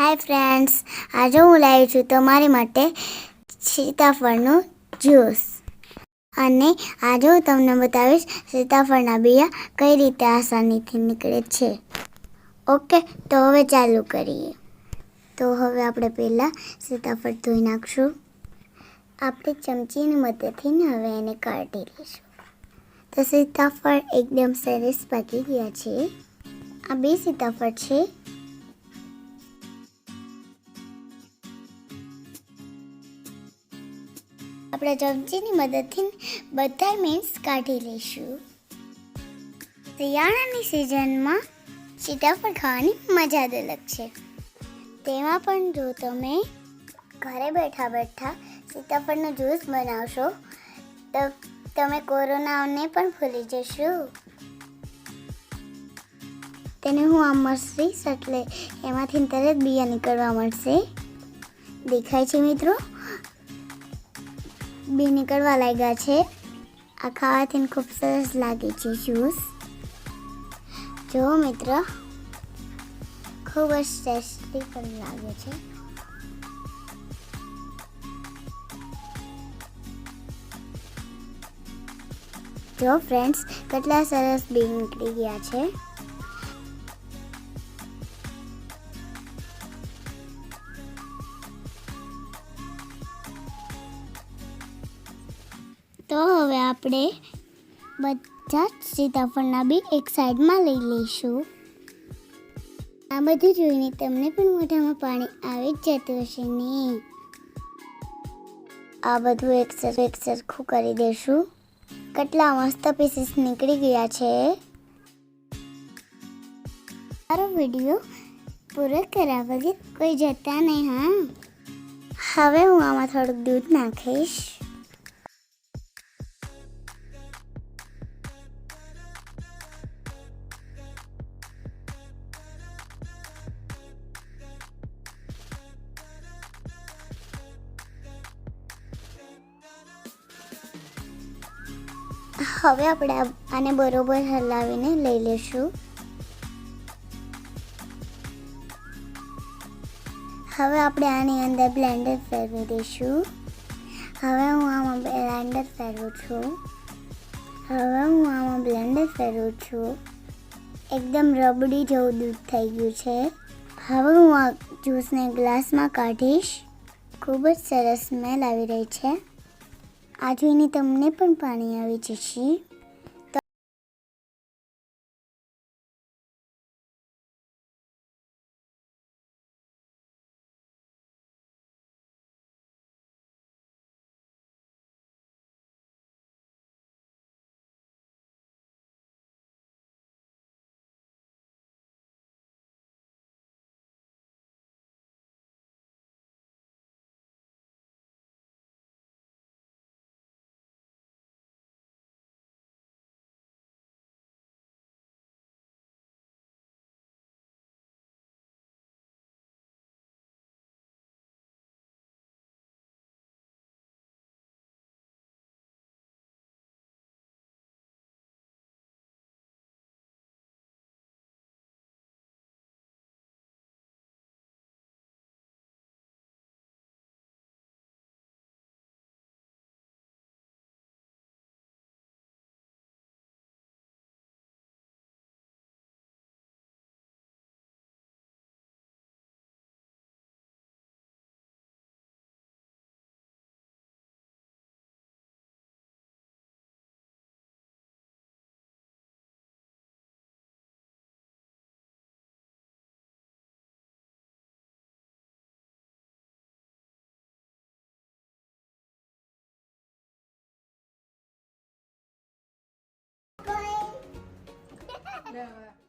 Hi friends આજે હું લાવી છું તમારી માટે સીતાફળનું જ્યુસ. અને આજે હું તમને બતાવીશ સીતાફળના બિયા કઈ રીતે આસાનીથી નીકળે છે. ઓકે, તો હવે ચાલુ કરીએ. તો હવે આપણે પહેલાં સીતાફળ ધોઈ નાખશું. આપણે ચમચીની મદદથી હવે એને કાઢી લઈશું. તો સીતાફળ એકદમ સરસ પાકી ગયા છે. આ બે સીતાફળ છે. આપણે ચમચીની મદદથી બધા મીન્સ કાઢી લઈશું. શિયાળાની સિઝનમાં સીતાફળ ખાવાની મજા જ અલગ છે. તેમાં પણ જો તમે ઘરે બેઠા બેઠા સીતાફળનો જ્યુસ બનાવશો, તો તમે કોરોનાને પણ ભૂલી જશો. તેને હું આમ મસરીશ એટલે એમાંથી તરત બિયા નીકળવા મળશે. દેખાય છે મિત્રો? બી નીકળવા લાગ્યા છે. આ ખાવાથી ખૂબ સરસ લાગે છે જ્યુસ. જો મિત્ર, ખૂબ જ ટેસ્ટી પણ લાગે છે. જો ફ્રેન્ડ્સ, કેટલા સરસ બી નીકળી ગયા છે. તો હવે આપણે બધા જ સીતાફળના બી એક સાઈડમાં લઈ લઈશું. આ બધું જોઈને તમને પણ મોઢામાં પાણી આવી જ જતું હશે ને? આ બધું એક એક સરખું કરી દેશું. કેટલા મસ્ત પીસીસ નીકળી ગયા છે. મારો વીડિયો પૂરો કર્યા વગર કોઈ જતા નહીં, હા? હવે હું આમાં થોડુંક દૂધ નાખીશ. હવે આપણે આને બરોબર હલાવીને લઈ લેશું. હવે આપણે આની અંદર બ્લેન્ડર ફેરવી દઈશું. હવે હું આમાં બ્લેન્ડર ફેરવું છું. હવે હું આમાં બ્લેન્ડર ફેરવું છું. એકદમ રબડી જેવું દૂધ થઈ ગયું છે. હવે હું આ જ્યુસને ગ્લાસમાં કાઢીશ. ખૂબ જ સરસ સ્મેલ આવી રહી છે. આ જોઈને તમને પણ પાણી આવી જશે. 没有没有。